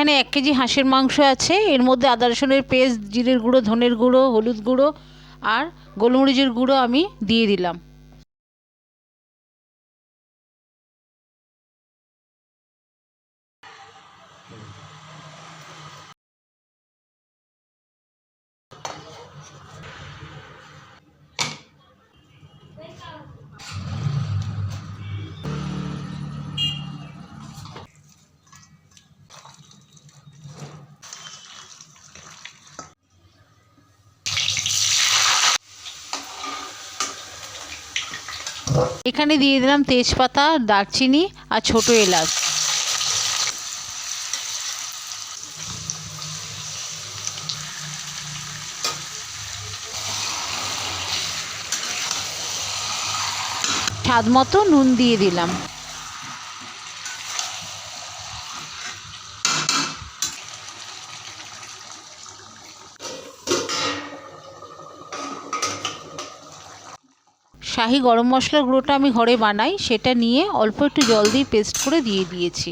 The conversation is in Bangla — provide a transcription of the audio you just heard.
এখানে এক কেজি হাঁসের মাংস আছে। এর মধ্যে আদা রসুনের পেস্ট, জিরের গুঁড়ো, ধনের গুঁড়ো, হলুদ গুঁড়ো আর গোলমরিচের গুঁড়ো আমি দিয়ে দিলাম। এখানে দিয়ে দিলাম তেজপাতা দারচিনি আর ছোট এলাচ। স্বাদ মতো নুন দিয়ে দিলাম। শাহি গরম মশলার গুঁড়োটা আমি ঘরে বানাই, সেটা নিয়ে অল্প একটু জল দিয়ে পেস্ট করে দিয়ে দিয়েছি।